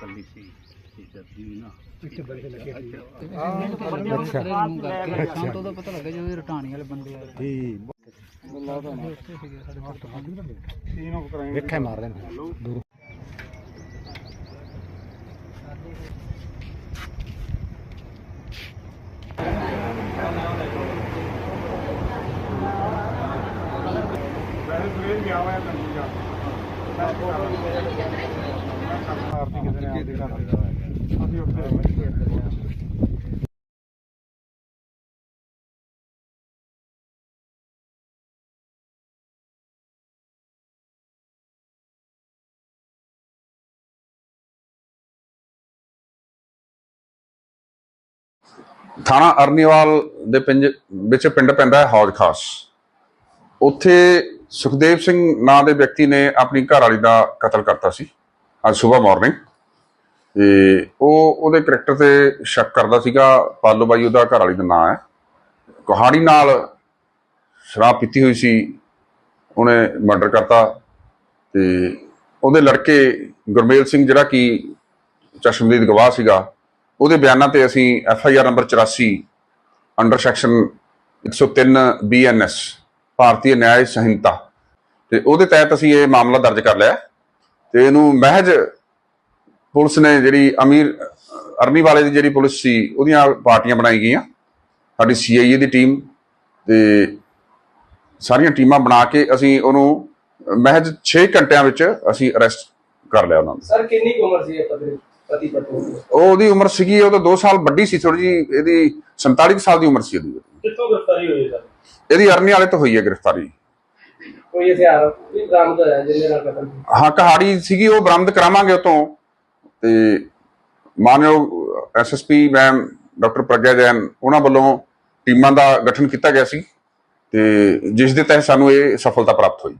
ਕੱਲੀ ਸੀ ਤੇ ਜੱਦੀ ਨਾ। ਪਿੱਛੇ ਬੰਦੇ ਲੱਗੇ ਅੱਛਾ। ਸ਼ਾਮ ਤੋਂ ਤਾਂ ਪਤਾ ਲੱਗਾ ਇਹ ਰਟਾਣੀ ਵਾਲੇ ਬੰਦੇ ਆਏ ਠੀਕ ਉੱਥੇ ਸੀਗੇ ਸਾਡੇ ਕੋਲ ਵੇਖੇ ਮਾਰ ਦੇਣਾ ਦੂਰ ਥਾਣਾ ਅਰਨੀਵਾਲ ਦੇ ਪਿੰਜ ਵਿੱਚ ਪਿੰਡ ਪੈਂਦਾ ਹੈ ਹੌਜ ਖਾਸ। ਉੱਥੇ ਸੁਖਦੇਵ ਸਿੰਘ ਨਾਂ ਦੇ ਵਿਅਕਤੀ ਨੇ ਆਪਣੀ ਘਰ ਵਾਲੀ ਦਾ ਕਤਲ ਕਰਤਾ ਸੀ। ਅੱਜ ਸਵੇਰ ਮਾਰਨਿੰਗ ਤੇ ਉਹ ਉਹਦੇ ਕਰੈਕਟਰ ਤੇ ਸ਼ੱਕ ਕਰਦਾ ਸੀਗਾ, ਪਾਲੋ ਬਾਈ ਉਹਦਾ ਘਰ ਵਾਲੀ ਦਾ ਨਾਂ ਹੈ। ਕੁਹਾੜੀ ਨਾਲ ਸ਼ਰਾਬ ਪੀਤੀ ਹੋਈ ਸੀ, ਉਹਨੇ ਮਰਡਰ ਕਰਤਾ, ਤੇ ਉਹਦੇ ਲੜਕੇ ਗੁਰਮੇਲ ਸਿੰਘ ਜਿਹੜਾ ਕਿ ਚਸ਼ਮਦੀਦ ਗਵਾਹ ਸੀਗਾ, ਉਹਦੇ ਬਿਆਨਾਂ ਤੇ ਅਸੀਂ F I R number 84 under section 103 BNS Bharatiya Nyaya Sanhita. ਤੇ ਉਹਦੇ ਤਹਿਤ ਅਸੀਂ ਇਹ ਮਾਮਲਾ ਦਰਜ ਕਰ ਲਿਆ। ਤੇ ਇਹਨੂੰ ਮਹਿਜ ਪੁਲਿਸ ਨੇ ਜਿਹੜੀ ਅਮੀਰ ਅਰਨੀ ਵਾਲੇ ਦੀ ਜਿਹੜੀ ਪੁਲਿਸ ਸੀ ਉਹਦੀਆਂ ਪਾਰਟੀਆਂ ਬਣਾਈ ਗਈਆਂ। ਸਾਡੀ ਸੀਆਈਏ ਦੀ ਟੀਮ ਤੇ ਸਾਰੀਆਂ ਟੀਮਾਂ ਬਣਾ ਕੇ ਅਸੀਂ ਉਹਨੂੰ ਮਹਿਜ 6 ਘੰਟਿਆਂ ਵਿੱਚ ਅਸੀਂ ਅਰੈਸਟ ਕਰ ਲਿਆ ਉਹਨਾਂ ਨੂੰ। ਸਰ ਕਿੰਨੀ ਉਮਰ ਸੀ ਪਤੀ ਪਤੀ ਪਤਨੀ? ਉਹ ਉਹਦੀ ਉਮਰ ਸੀਗੀ ਉਹ ਤਾਂ 2 ਸਾਲ ਵੱਡੀ ਸੀ ਥੋੜੀ ਜੀ ਇਹਦੀ 47 ਕੁ ਸਾਲ ਦੀ ਉਮਰ ਸੀ ਉਹਦੀ। ਕਿੱਥੋਂ ਗ੍ਰਿਫਤਾਰੀ ਹੋਈ ਸਰ? ਇਹਦੀ ਅਰਨੀ ਵਾਲੇ ਤੋਂ ਹੋਈ ਹੈ ਗ੍ਰਿਫਤਾਰੀ। ਕੋਈ ਹਥਿਆਰ ਵੀ ਬਰਾਮਦ ਹੋਇਆ ਜਿਹਦੇ ਨਾਲ ਕਤਲ ਹਾਂ, ਕਹਾੜੀ ਸੀਗੀ, ਉਹ ਬਰਾਮਦ ਕਰਾਵਾਂਗੇ ਉਤੋਂ। ਤੇ ਮਾਨਯੋਗ SSP ma'am, doctor Pragya Jain, ਉਹਨਾਂ ਵੱਲੋਂ ਟੀਮਾਂ ਦਾ ਗਠਨ ਕੀਤਾ ਗਿਆ ਸੀ ਤੇ ਜਿਸ ਦੇ ਤਹਿਤ ਸਾਨੂੰ ਇਹ ਸਫਲਤਾ ਪ੍ਰਾਪਤ ਹੋਈ।